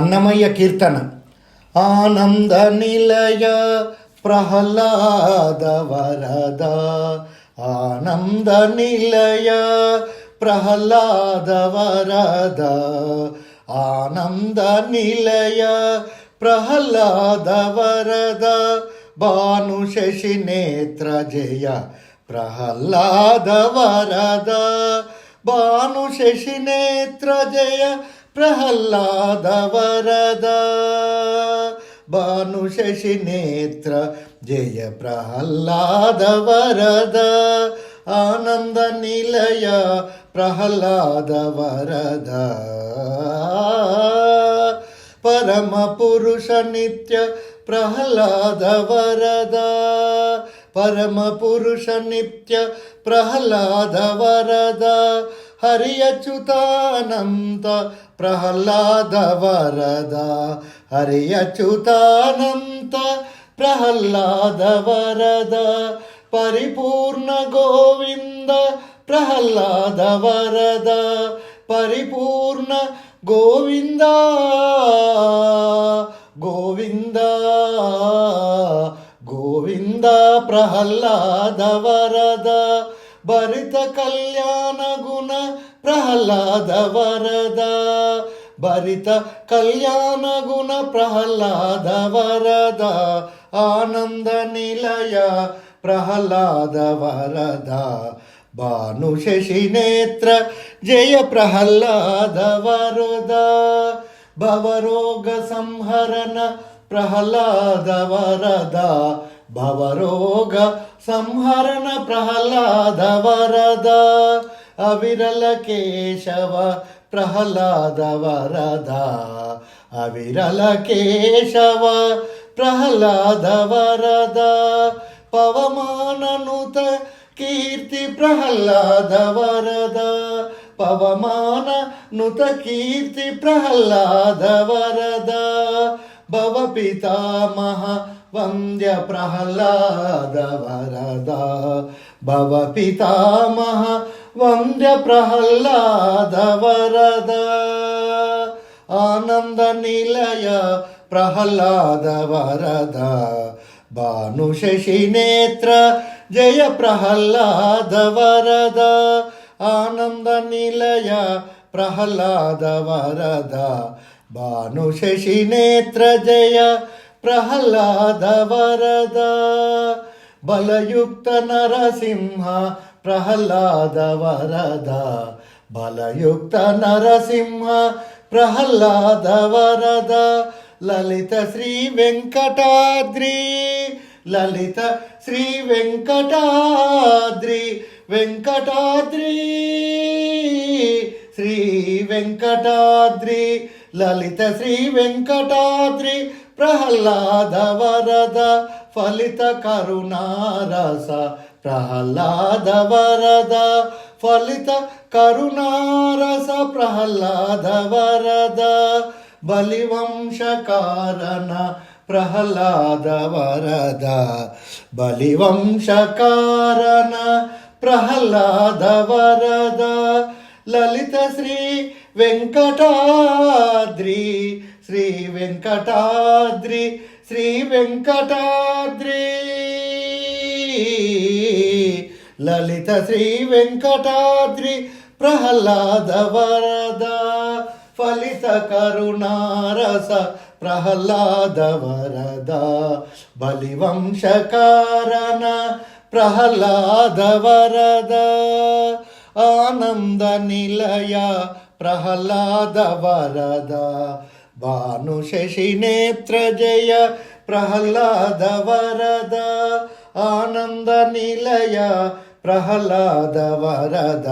అన్నమయ్య కీర్తన. ఆనంద నిలయ ప్రహ్లాద వరద. ఆనంద నిలయ ప్రహ్లాద వరద. ఆనంద నిలయ ప్రహ్లాద వరద. భాను శశి నేత్ర జయ ప్రహ్లాద వరద. భాను శశి నేత్ర జయ ప్రహ్లాద వరద భాను శశి నేత్ర జయ ప్రహ్లాద వరద ఆనంద నిలయ ప్రహ్లాద వరద పరమ పురుష నిత్య ప్రహ్లాద వరద పరమ పురుష నిత్య ప్రహ్లాద వరద హరియచ్యుతానంత ప్రహ్లాద వరద హరియచ్యుతానంత ప్రహ్లాద వరద పరిపూర్ణ గోవింద ప్రహ్లాద వరద పరిపూర్ణ గోవింద గోవింద గోవింద ప్రహ్లాద వరద భరిత కళ్యాణ గుణ ప్రహ్లాద వరద. భరిత కళ్యాణ గుణ ప్రహ్లాద వరద. ఆనంద నిలయ ప్రహ్లాద వరద. భాను శశి నేత్ర జయ ప్రహ్లాద వరద. భవరోగ సంహరణ ప్రహ్లాద వరద. భవరోగ సంహరణ ప్రహ్లాద వరద అవిరల కేశవ ప్రహ్లాద వరద అవిరల కేశవ ప్రహ్లాద వరద పవమాననుత కీర్తి ప్రహ్లాద వరద పవమాన నుత కీర్తి ప్రహ్లాద వరద భవ పితామహ వంద్య ప్రహ్లాద వరద భవ పితామహ వంద్య ప్రహ్లాద వరద ఆనంద నిలయ ప్రహ్లాద వరద భాను శశి నేత్ర జయ ప్రహ్లాద వరద ఆనంద నిలయ ప్రహ్లాద వరద భాను శశి నేత్ర జయ ప్రహ్లాద వరద బలయుక్త నరసింహ ప్రహ్లాద వరద బలయుక్త శ్రీ వెంకటాద్రి లలిత శ్రీ వెంకటాద్రి ప్రహ్లాద వరద ఫలిత కరుణారస ప్రహ్లాద వరద ఫలిత కరుణారస ప్రహ్లాద వరద బలివంశ కారణ ప్రహ్లాద వరద బలివంశ కారణ ప్రహ్లాద వరద లలిత శ్రీ వెంకటాద్రి శ్రీ వెంకటాద్రి శ్రీ వెంకటాద్రి. లలిత శ్రీ వెంకటాద్రి ప్రహ్లాద వరద ఫలిత కరుణారస ప్రహ్లాద వరద బలివంశకారణ ప్రహ్లాద వరద. ఆనంద నిలయ ప్రహ్లాద వరద. భాను శశి నేత్ర జయ ప్రహ్లాద వరద. ఆనంద నిలయ ప్రహ్లాద వరద.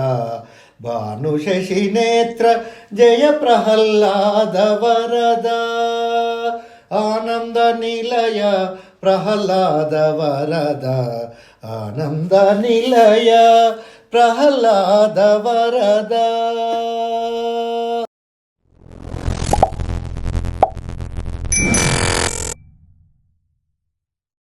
భాను శశి నేత్ర జయ ప్రహ్లాద వరద. ఆనంద నిలయ ప్రహ్లాద వరద. ఆనంద నిలయ ప్రహ్లాద వరద